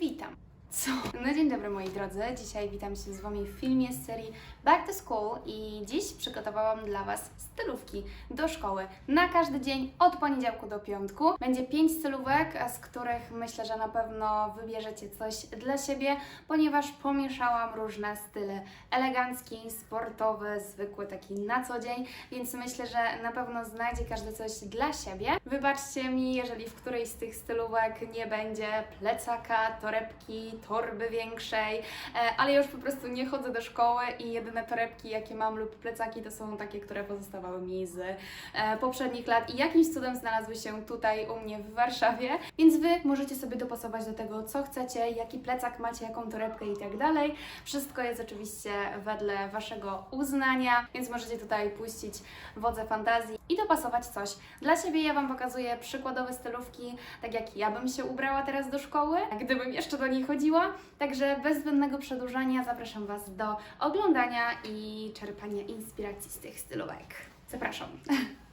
Witam! Co? No dzień dobry moi drodzy, dzisiaj witam się z Wami w filmie z serii Back to School i dziś przygotowałam dla Was stylówki do szkoły na każdy dzień od poniedziałku do piątku. Będzie pięć stylówek, z których myślę, że na pewno wybierzecie coś dla siebie, ponieważ pomieszałam różne style elegancki, sportowy, zwykły taki na co dzień, więc myślę, że na pewno znajdzie każdy coś dla siebie. Wybaczcie mi, jeżeli w którejś z tych stylówek nie będzie plecaka, torebki, torby większej, e, ale ja już po prostu nie chodzę do szkoły i jedyne torebki, jakie mam lub plecaki, to są takie, które pozostawały mi z e, poprzednich lat i jakimś cudem znalazły się tutaj u mnie w Warszawie, więc Wy możecie sobie dopasować do tego, co chcecie, jaki plecak macie, jaką torebkę i tak dalej. Wszystko jest oczywiście wedle Waszego uznania, więc możecie tutaj puścić wodze fantazji i dopasować coś dla siebie. Ja Wam pokazuję przykładowe stylówki, tak jak ja bym się ubrała teraz do szkoły, gdybym jeszcze do niej chodziła. Także bez zbędnego przedłużania zapraszam Was do oglądania i czerpania inspiracji z tych stylówek. Zapraszam.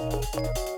I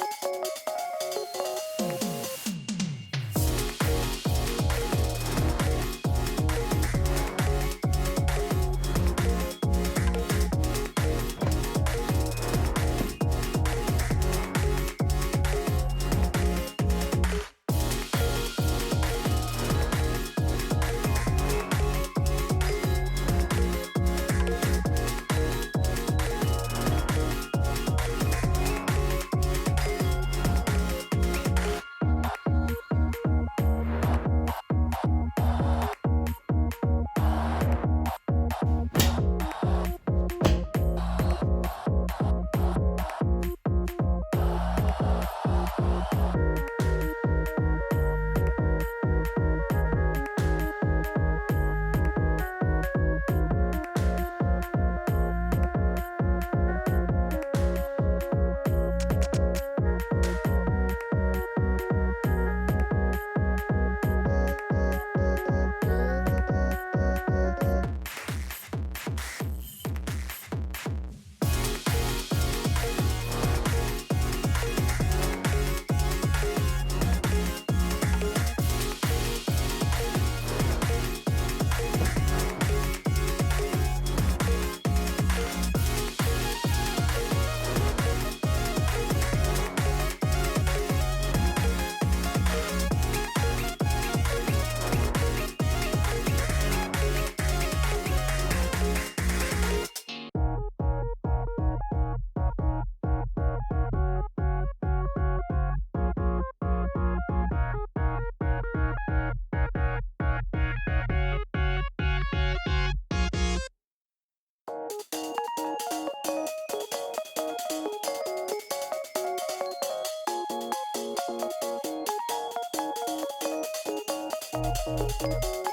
to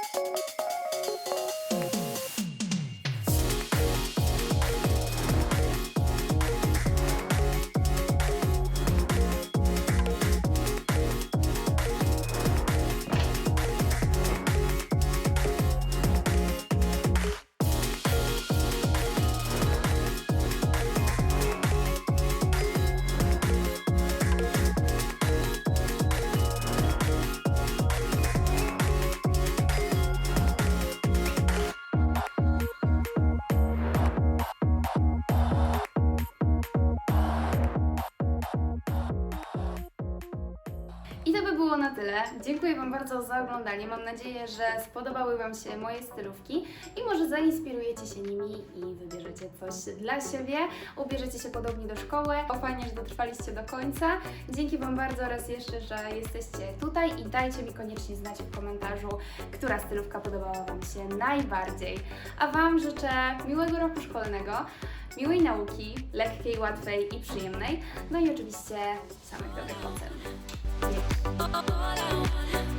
było na tyle. Dziękuję Wam bardzo za oglądanie. Mam nadzieję, że spodobały Wam się moje stylówki i może zainspirujecie się nimi i wybierzecie coś dla siebie. Ubierzecie się podobnie do szkoły. O, fajnie, że dotrwaliście do końca. Dzięki Wam bardzo raz jeszcze, że jesteście tutaj i dajcie mi koniecznie znać w komentarzu, która stylówka podobała Wam się najbardziej. A Wam życzę miłego roku szkolnego, miłej nauki, lekkiej, łatwej i przyjemnej, no i oczywiście samych dobrych ocen. All I want.